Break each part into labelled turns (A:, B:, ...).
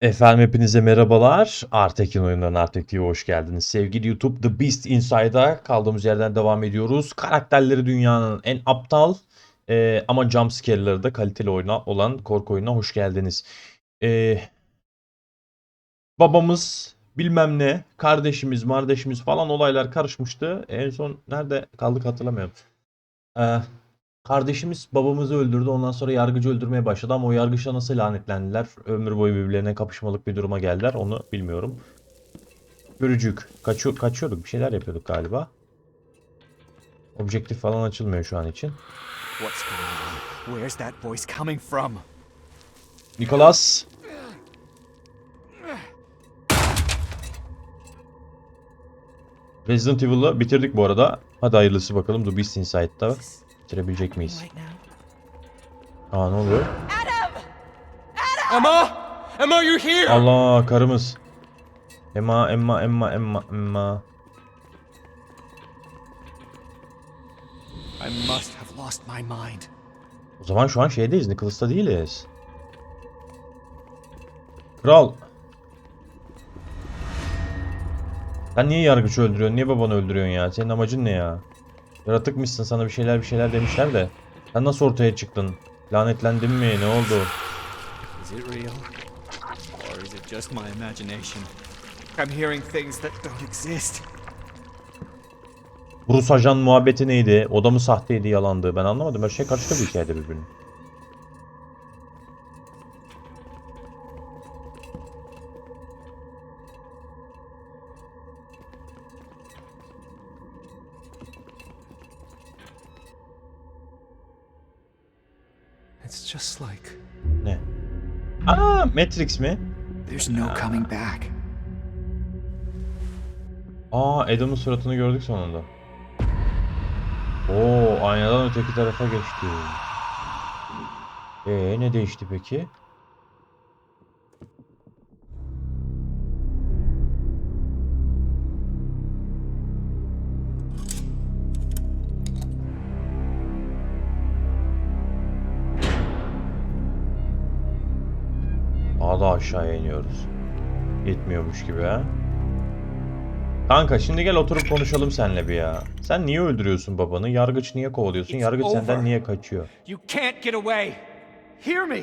A: Efendim hepinize merhabalar. Artekin oyundan Artek TV'ye hoş geldiniz. Sevgili YouTube The Beast Inside'a kaldığımız yerden devam ediyoruz. Karakterleri dünyanın en aptal e, ama jumpscare'ları da kaliteli oyuna olan korku oyununa hoş geldiniz. E, babamız bilmem ne, kardeşimiz, mardeşimiz falan olaylar karışmıştı. En son nerede kaldık hatırlamıyorum. E, Kardeşimiz babamızı öldürdü. Ondan sonra yargıcı öldürmeye başladı ama o yargıçla nasıl lanetlendiler? Ömür boyu birbirlerine kapışmalık bir duruma geldiler. Onu bilmiyorum. Görücük. Kaçıyor, kaçıyorduk. Bir şeyler yapıyorduk galiba. Objektif falan açılmıyor şu an için.
B: What's going on? Where's that voice coming from?
A: Nicholas. Resident Evil'ı bitirdik bu arada. Hadi hayırlısı bakalım. The Beast Inside'da bitirebilecek miyiz? Aa ne oluyor?
B: Emma! Emma, you here?
A: Allah karımız. Emma, Emma, Emma, Emma, Emma.
B: I must have lost my mind.
A: O zaman şu an şeydeyiz, Nicholas'ta değiliz. Kral. Sen niye yargıcı öldürüyorsun? Niye babanı öldürüyorsun ya? Senin amacın ne ya? Yaratıkmışsın sana bir şeyler bir şeyler demişler de. Sen nasıl ortaya çıktın? Lanetlendin mi? Ne oldu?
B: Is it real? Or is it just my imagination? I'm hearing things that don't exist.
A: Bruce ajan muhabbeti neydi? O da mı sahteydi, yalandı? Ben anlamadım. Her şey karıştı bir hikayede birbirine. Matrix mi?
B: there's no coming back.
A: Aa Adam'ın suratını gördük sonunda. Oo aynadan öteki tarafa geçti. Ee ne değişti peki? Aşağıya iniyoruz. Yetmiyormuş gibi ha. Kanka şimdi gel oturup konuşalım seninle bir ya. Sen niye öldürüyorsun babanı? Yargıç niye kovalıyorsun? Yargıç senden niye kaçıyor?
B: You can't get away. Hear me.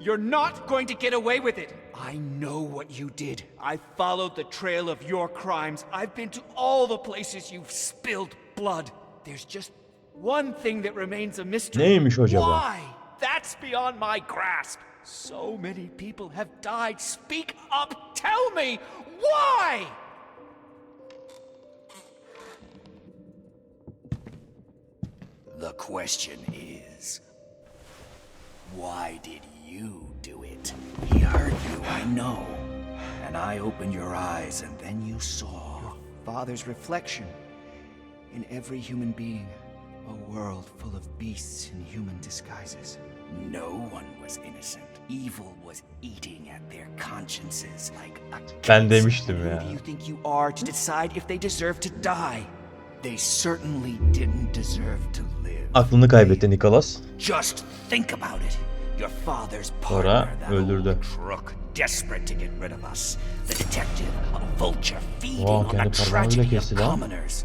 B: You're not going to get away with it. I know what you did. I followed the trail of your crimes. I've been to all the places you've spilled blood. There's just one thing that remains a mystery.
A: Neymiş acaba?
B: Why? That's beyond my grasp. So many people have died. Speak up. Tell me why.
C: The question is, why did you do it? He hurt you, I know. And I opened your eyes, and then you saw.
B: Father's reflection in every human being. A world full of beasts in human disguises.
C: No one was innocent. Evil was eating at their consciences like a
A: Ben demiştim ya. Aklını kaybetti Nicholas.
C: Just think about it. Your father's partner,
A: öldürdü.
C: crook, desperate to get rid of us. The detective, a vulture feeding on the tragedy of commoners.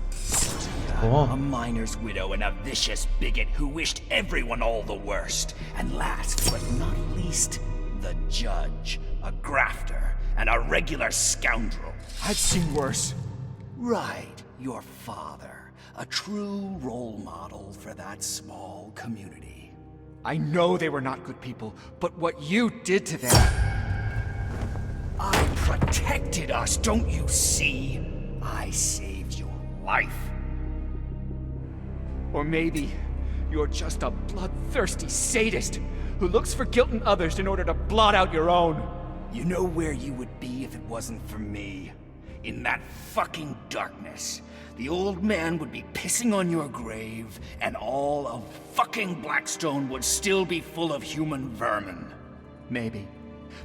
C: A miner's widow and a vicious bigot who wished everyone all the worst. And last but not least, the judge, a grafter and a regular scoundrel.
B: I've seen worse.
C: Right, your father, a true role model for that small community.
B: I know they were not good people, but what you did to them.
C: I protected us, don't you see? I saved your life.
B: Or maybe you're just a bloodthirsty sadist who looks for guilt in others in order to blot out your own.
C: You know where you would be if it wasn't for me? In that fucking darkness. The old man would be pissing on your grave, and all of fucking Blackstone would still be full of human vermin.
B: Maybe.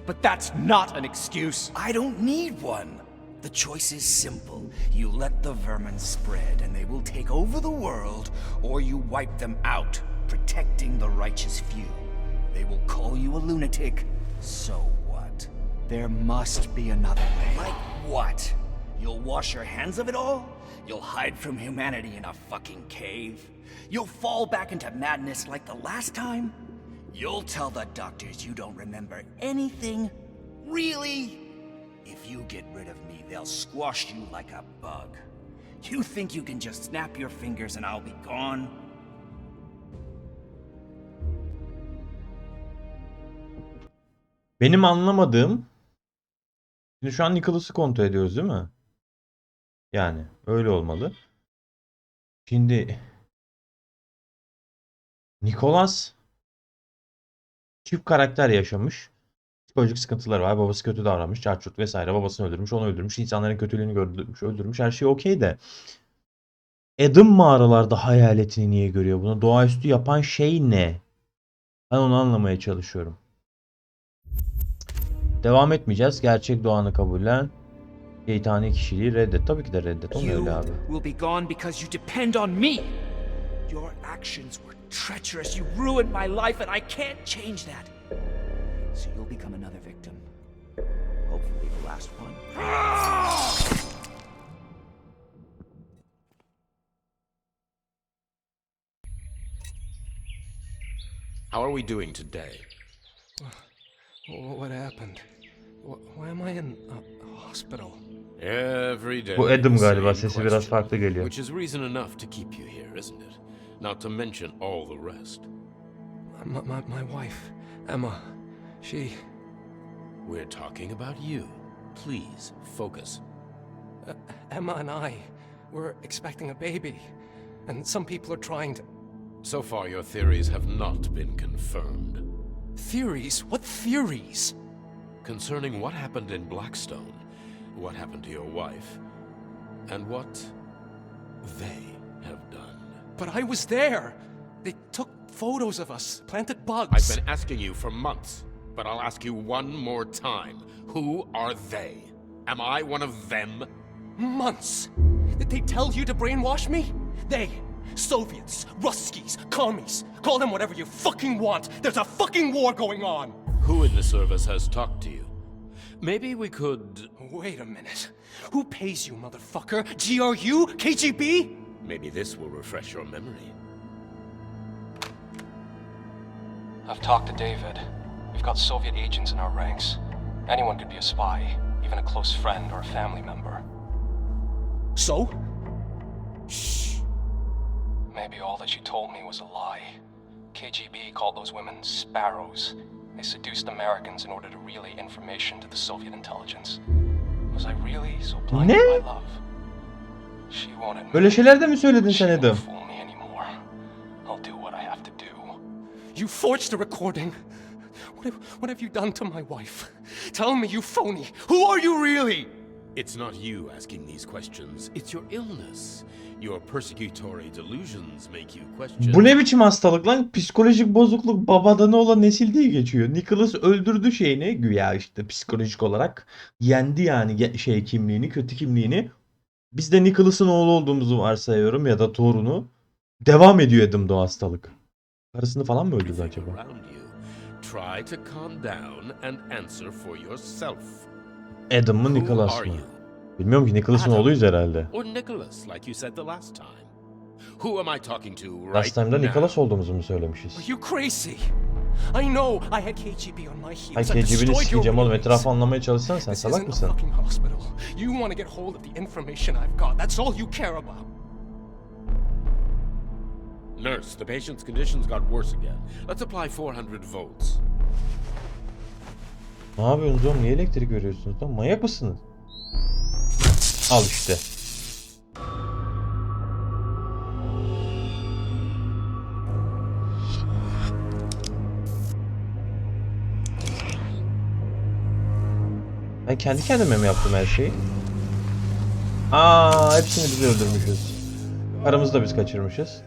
B: But that's not an excuse.
C: I don't need one. The choice is simple. You let the vermin spread, and they will take over the world, or you wipe them out, protecting the righteous few. They will call you a lunatic. So what?
B: There must be another way.
C: Like what? You'll wash your hands of it all? You'll hide from humanity in a fucking cave? You'll fall back into madness like the last time? You'll tell the doctors you don't remember anything? Really? If you get rid of they'll squash you like a bug. You think you can just snap your fingers and I'll be gone?
A: Benim anlamadığım Şimdi şu an Nicholas'ı kontrol ediyoruz değil mi? Yani öyle olmalı. Şimdi Nicholas çift karakter yaşamış. Psikolojik sıkıntıları var. Babası kötü davranmış. Çarçurt vesaire. Babasını öldürmüş. Onu öldürmüş. insanların kötülüğünü gördürmüş. Öldürmüş. Her şey okey de. Adam mağaralarda hayaletini niye görüyor? Bunu doğaüstü yapan şey ne? Ben onu anlamaya çalışıyorum. Devam etmeyeceğiz. Gerçek doğanı kabullen. Şeytani kişiliği reddet. Tabii ki de reddet. O ne
B: You
A: öyle abi?
B: will be gone because you depend on me. Your actions were treacherous. You ruined my life, and I can't change that. So you'll become another victim. Hopefully, the last one.
D: How are we doing today?
E: What happened? Why am I in a a hospital?
D: Every day.
A: Bu Adam
D: the
A: galiba.
D: same
A: Sesi biraz farklı geliyor.
D: Which is reason enough to keep you here, isn't it? Not to mention all the rest.
E: My, my, my wife, Emma, she.
D: We're talking about you. Please focus.
E: Uh, Emma and I were expecting a baby. And some people are trying to.
D: So far, your theories have not been confirmed.
E: Theories? What theories?
D: Concerning what happened in Blackstone, what happened to your wife, and what they have done.
E: But I was there! They took photos of us, planted bugs.
D: I've been asking you for months, but I'll ask you one more time. Who are they? Am I one of them?
E: Months! Did they tell you to brainwash me? They, Soviets, Ruskies, commies, call them whatever you fucking want. There's a fucking war going on!
D: Who in the service has talked to you? Maybe we could.
E: Wait a minute. Who pays you, motherfucker? GRU? KGB?
D: Maybe this will refresh your memory.
F: I've talked to David. We've got Soviet agents in our ranks. Anyone could be a spy, even a close friend or a family member.
E: So? Shh.
F: Maybe all that she told me was a lie. KGB called those women sparrows. They seduced Americans in order to relay information to the Soviet intelligence. Was I really so blinded
A: Ne?
F: by love? She won't admit
A: Böyle
F: it.
A: şeyler de mi söyledin
F: She
A: sen
F: won't
A: Adam?
F: fool me anymore. I'll do what I have to do.
E: You forged a recording. What have, what have you done to my wife? Tell me, you phony. Who are you really?
D: It's not you asking these questions, it's your illness. Your persecutory delusions make you question.
A: Bu ne biçim hastalık lan? Psikolojik bozukluk babadan oğla nesil diye geçiyor. Nicholas öldürdü şeyini güya işte psikolojik olarak. Yendi yani şey kimliğini, kötü kimliğini. Biz de Nicholas'ın oğlu olduğumuzu varsayıyorum ya da torunu. Devam ediyor Adam'da o hastalık. Karısını falan mı öldürdü acaba?
D: Try to calm down and answer for yourself.
A: Adam mı Nicholas mı?
D: you?
A: Bilmiyorum ki Nicholas'ın oğluyuz herhalde.
D: Or Nicholas, like you said the last time. Who am I talking to right
A: Last time'da? Nicholas olduğumuzu mu söylemişiz?
E: Are you crazy? I know I had KGB on my heels.
A: Ay
E: I
A: KGB'li sikeceğim oğlum etrafı anlamaya çalışsan sen salak mısın?
E: You want to get hold of the information I've got. That's all you care about.
D: Nurse, the patient's conditions got worse again. Let's apply 400 volts.
A: Ne yapıyorsunuz oğlum? Niye elektrik veriyorsunuz lan? Manyak mısınız? Al işte. Ben kendi kendime mi yaptım her şeyi? Aa, hepsini biz öldürmüşüz. Karımızı da biz kaçırmışız.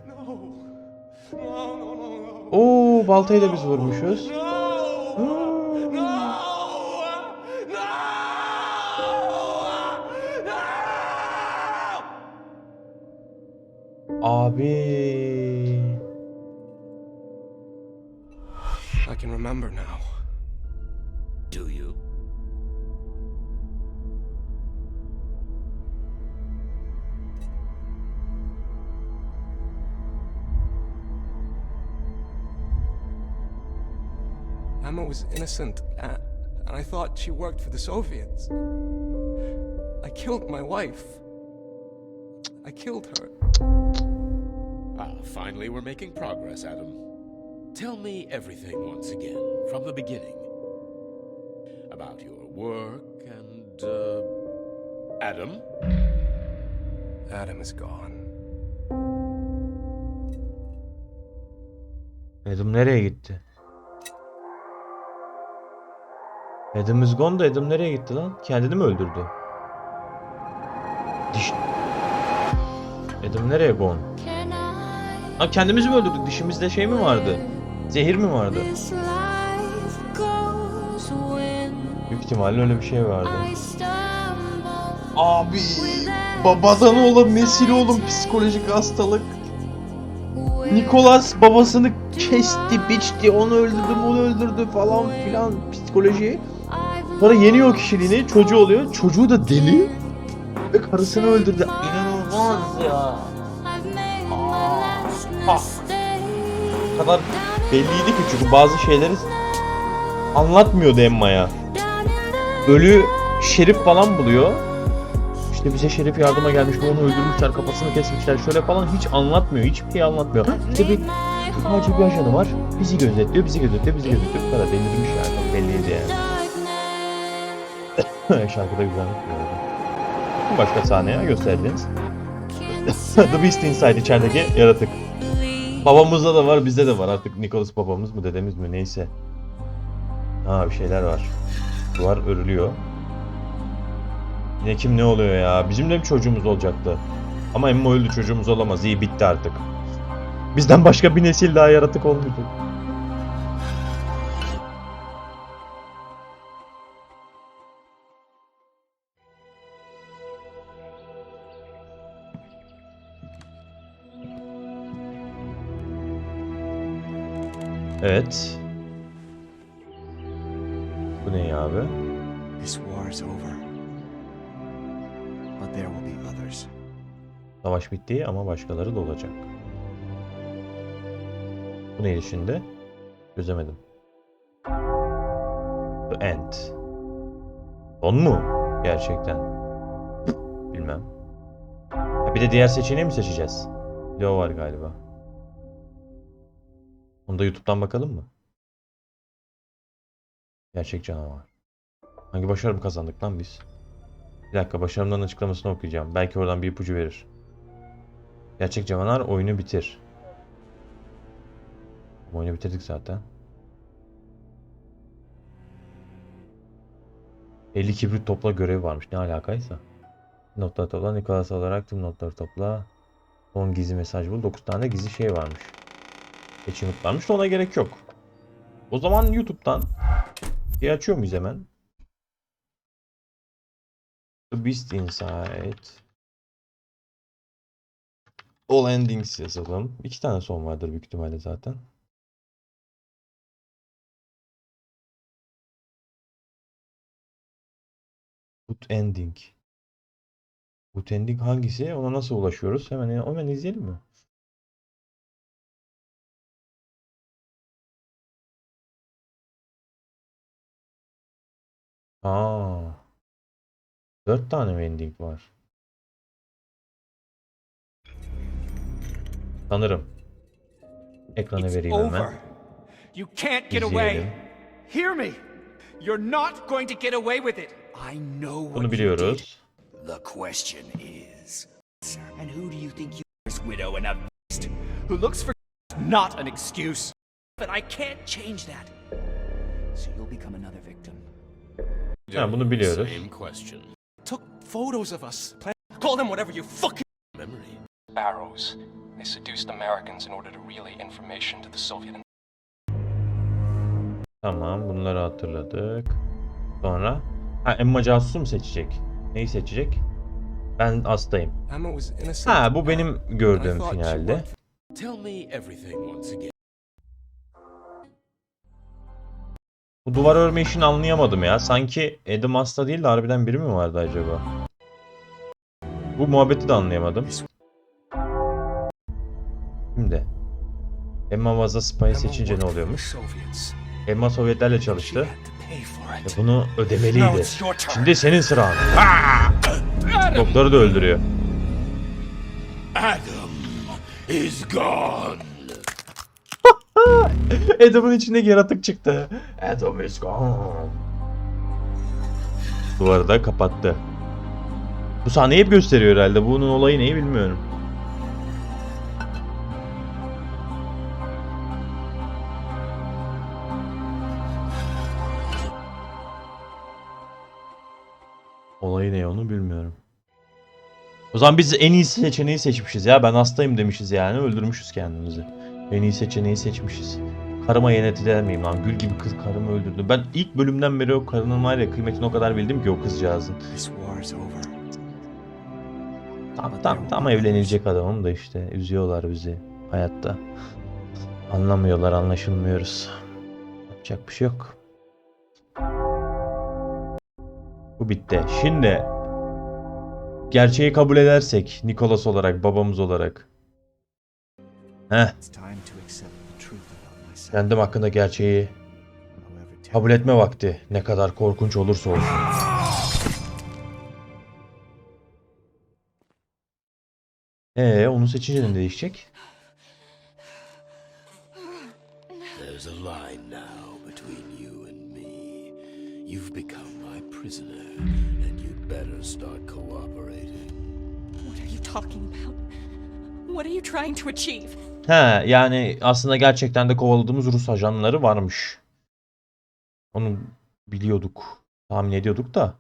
A: Baltayı da biz vurmuşuz.
E: No!
A: Abi.
E: I can remember now. Emma was innocent, and, and I thought she worked for the Soviets. I killed my wife. I killed her.
D: Ah, finally we're making progress, Adam. Tell me everything once again, from the beginning. About your work and, uh, Adam?
E: Adam is gone.
A: Adam nereye gitti? Adam is da Adam nereye gitti lan? Kendini mi öldürdü? Diş... Adam nereye gone? Ha kendimizi mi öldürdük? Dişimizde şey mi vardı? Zehir mi vardı? Büyük ihtimalle öyle bir şey vardı. Abi babadan oğlum nesil oğlum psikolojik hastalık. Nikolas babasını kesti, biçti, onu öldürdü, bunu öldürdü falan filan psikoloji. Sonra yeniyor kişiliğini, çocuğu oluyor. Çocuğu da deli ve karısını öldürdü. İnanılmaz ya. O kadar belliydi ki çünkü bazı şeyleri anlatmıyordu Emma'ya. Ölü şerif falan buluyor. İşte bize şerif yardıma gelmiş, onu öldürmüşler, kafasını kesmişler, şöyle falan hiç anlatmıyor, hiçbir şey anlatmıyor. İşte bir sadece bir ajanı var, bizi gözetliyor, bizi gözetliyor, bizi gözetliyor. Bu kadar delirmiş yani, çok belliydi yani. Şarkıda güzelmiş bu. Başka sahneye gösterdiniz. The Beast Inside içerideki yaratık. Babamızda da var, bizde de var artık. Nicholas babamız mı, dedemiz mi neyse. Ha bir şeyler var. Duvar örülüyor. Yine kim ne oluyor ya? Bizim de bir çocuğumuz olacaktı. Ama Emma öldü çocuğumuz olamaz. İyi bitti artık. Bizden başka bir nesil daha yaratık olmayacak. Evet. Bu ne abi?
B: This war is over. But there will be others.
A: Savaş bitti ama başkaları da olacak. Bu neydi şimdi? Çözemedim. The End. Son mu? Gerçekten. Bilmem. Ha, bir de diğer seçeneği mi seçeceğiz? Bir de o var galiba. Onu da YouTube'dan bakalım mı? Gerçek canavar. Hangi başarı kazandık lan biz? Bir dakika başarımdan açıklamasını okuyacağım. Belki oradan bir ipucu verir. Gerçek canavar oyunu bitir. Oyunu bitirdik zaten. 50 kibrit topla görevi varmış. Ne alakaysa. Notları topla. Nikolas olarak tüm notları topla. Son gizli mesaj bul. 9 tane gizli şey varmış. Achievement ona gerek yok. O zaman YouTube'dan bir açıyor muyuz hemen? The Beast Inside. All Endings yazalım. İki tane son vardır büyük ihtimalle zaten. Good Ending. Good Ending hangisi? Ona nasıl ulaşıyoruz? Hemen hemen izleyelim mi? Aa. Dört tane mi ending var? Sanırım. Ekrana
B: It's
A: vereyim hemen.
B: You can't get away. Hear me. You're not going to get away with it. I know what
A: Bunu biliyoruz.
C: The question is, and who do you think you are, widow and a beast?
B: Who looks for not an excuse.
C: But I can't change that. So you'll become another victim.
A: Ha, bunu biliyoruz.
D: Same question.
E: Took photos of us. Call them whatever you fucking.
D: Memory.
F: Sparrows. They seduced Americans in order to relay information to the Soviet
A: Tamam bunları hatırladık. Sonra ha Emma casusu mu seçecek? Neyi seçecek? Ben hastayım. Ha bu benim gördüğüm finalde.
D: Tell me everything once again.
A: Bu duvar örme işini anlayamadım ya. Sanki Adam hasta değil de harbiden biri mi vardı acaba? Bu muhabbeti de anlayamadım. Şimdi Emma was a spy seçince ne oluyormuş? Emma Sovyetlerle çalıştı.
C: it.
A: bunu ödemeliydi. Şimdi senin sıran. Doktoru da öldürüyor.
D: Adam is gone.
A: Adam'ın içindeki yaratık çıktı. Adam is gone. Duvarı da kapattı. Bu sahneyi hep gösteriyor herhalde. Bunun olayı neyi bilmiyorum. Olayı ne onu bilmiyorum. O zaman biz en iyi seçeneği seçmişiz ya. Ben hastayım demişiz yani. Öldürmüşüz kendimizi. En iyi seçeneği seçmişiz. Karıma yenetiler miyim lan? Gül gibi kız karımı öldürdü. Ben ilk bölümden beri o karının var ya kıymetini o kadar bildim ki o kızcağızın. Tam tam tam evlenilecek adamım da işte üzüyorlar bizi hayatta. Anlamıyorlar, anlaşılmıyoruz. Yapacak bir şey yok. Bu bitti. Şimdi gerçeği kabul edersek Nikolas olarak, babamız olarak.
B: Myself.
A: kendim hakkında gerçeği kabul etme vakti. Ne kadar korkunç olursa olsun. Ee, onu seçince ne değişecek?
D: There's a line now between you and me. You've become my prisoner, and you'd better start cooperating.
G: What are you talking about? What are you trying to achieve?
A: He yani aslında gerçekten de kovaladığımız Rus ajanları varmış. Onu biliyorduk. Tahmin ediyorduk da.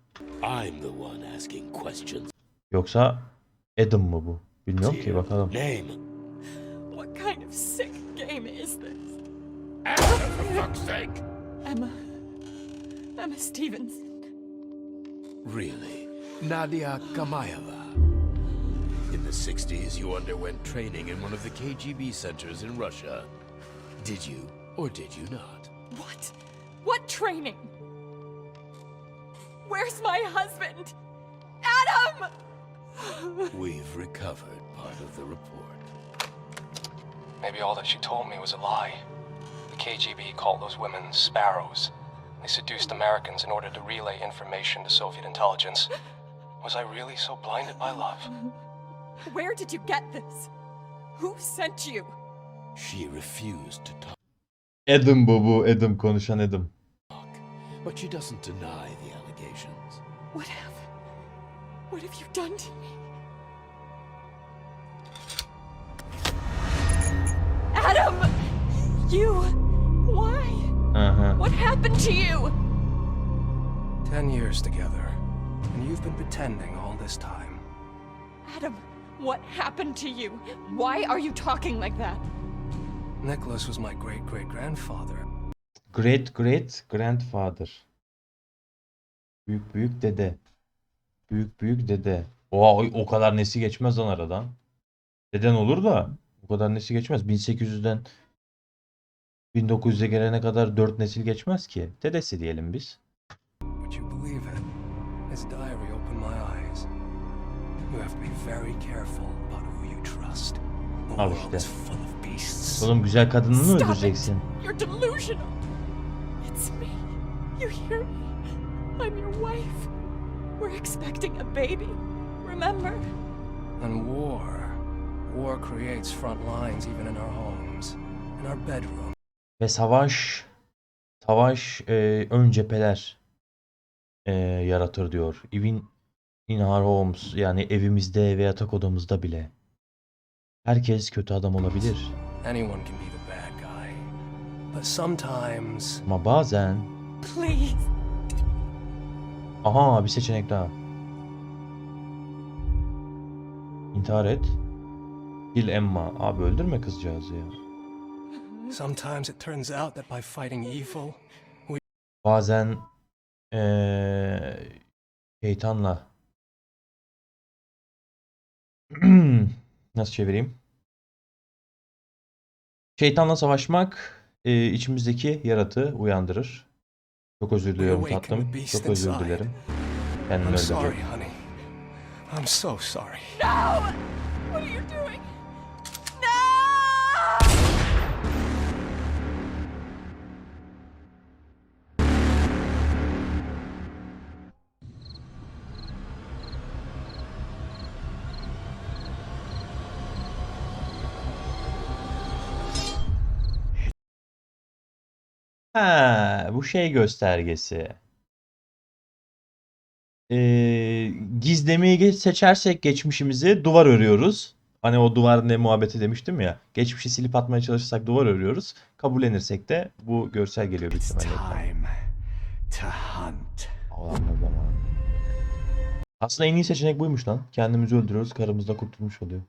D: I'm the one asking questions.
A: Yoksa Adam mı bu? Bilmiyorum ki bakalım.
D: Name.
G: What kind of sick game is this?
D: Answer for fuck's sake.
G: Emma. Emma Stevens.
D: Really? Nadia Kamayeva. In the 60s, you underwent training in one of the KGB centers in Russia. Did you, or did you not?
G: What? What training? Where's my husband? Adam!
D: We've recovered part of the report.
F: Maybe all that she told me was a lie. The KGB called those women sparrows. They seduced Americans in order to relay information to Soviet intelligence. Was I really so blinded by love?
G: Where did you get this? Who sent you?
D: She refused to talk,
A: Adam bu bu. Adam konuşan Adam.
D: but she doesn't deny the allegations.
G: What have. What have you done to me? Adam! You. Why?
A: Aha.
G: What happened to you?
E: Ten years together, and you've been pretending all this time.
G: Adam, what happened to you? Why are you talking like that?
E: Nicholas was my great great grandfather.
A: Great great grandfather. Büyük büyük dede. Büyük büyük dede. Oha o, o kadar nesi geçmez lan aradan. Deden olur da o kadar nesi geçmez. 1800'den 1900'e gelene kadar 4 nesil geçmez ki. Dedesi diyelim biz. Al işte.
E: is full of beasts.
A: Oğlum güzel kadını mı öldüreceksin?
G: You're delusional. It's me. You hear me? I'm your wife. We're expecting a baby. Remember?
E: And war. War creates front lines even in our homes, in our bedroom.
A: Ve savaş savaş e, ön cepheler e, yaratır diyor. Even in our homes yani evimizde ve yatak odamızda bile. Herkes kötü adam olabilir.
E: Anyone can be the bad guy. But sometimes
A: Ama bazen
G: Please.
A: aha bir seçenek daha. İntihar et. Kill Emma. Abi öldürme kızcağızı ya.
E: sometimes it turns out that by fighting evil,
A: Bazen eee şeytanla nasıl çevireyim? Şeytanla savaşmak eee, içimizdeki yaratığı uyandırır. Çok özür diliyorum tatlım. Çok özür dilerim. Kendimi
E: honey. I'm so sorry.
G: No! What are you doing?
A: Ha, bu şey göstergesi. Ee, gizlemeyi geç seçersek geçmişimizi duvar örüyoruz. Hani o duvar ne muhabbeti demiştim ya. Geçmişi silip atmaya çalışırsak duvar örüyoruz. Kabullenirsek de bu görsel geliyor büyük ihtimalle. Aslında en iyi seçenek buymuş lan. Kendimizi öldürüyoruz, karımız da kurtulmuş oluyor.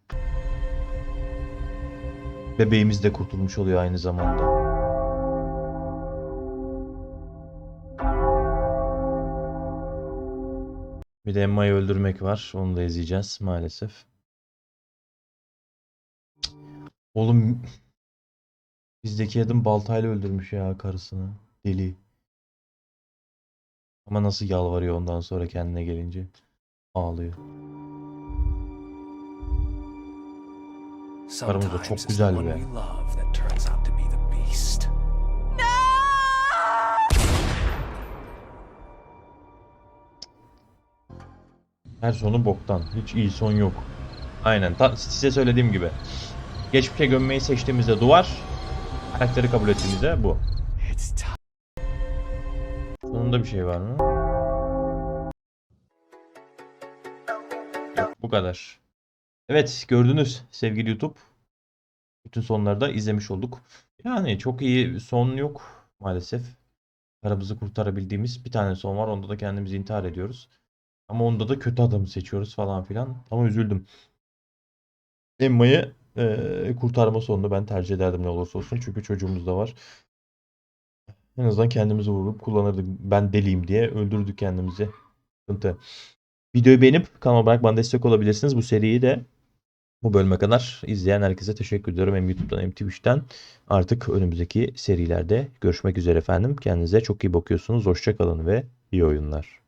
A: Bebeğimiz de kurtulmuş oluyor aynı zamanda. Bir de Emma'yı öldürmek var. Onu da izleyeceğiz maalesef. Oğlum bizdeki adam baltayla öldürmüş ya karısını. Deli. Ama nasıl yalvarıyor ondan sonra kendine gelince. Ağlıyor. Aramızda çok
C: Sometimes it's
A: güzel be. Her sonu boktan. Hiç iyi son yok. Aynen. Ta- size söylediğim gibi. Geçmişe gömmeyi seçtiğimizde duvar. Karakteri kabul ettiğimizde bu. Sonunda bir şey var mı? Yok bu kadar. Evet gördünüz sevgili YouTube. Bütün sonları da izlemiş olduk. Yani çok iyi son yok maalesef. Paramızı kurtarabildiğimiz bir tane son var. Onda da kendimizi intihar ediyoruz. Ama onda da kötü adamı seçiyoruz falan filan. Ama üzüldüm. Emma'yı eee, kurtarma sonunu ben tercih ederdim ne olursa olsun. Çünkü çocuğumuz da var. En azından kendimizi vurup kullanırdık. Ben deliyim diye öldürdük kendimizi. Sıkıntı. Videoyu beğenip kanalıma bırak bana destek olabilirsiniz. Bu seriyi de bu bölüme kadar izleyen herkese teşekkür ediyorum. Hem YouTube'dan hem Twitch'ten. Artık önümüzdeki serilerde görüşmek üzere efendim. Kendinize çok iyi bakıyorsunuz. Hoşça kalın ve iyi oyunlar.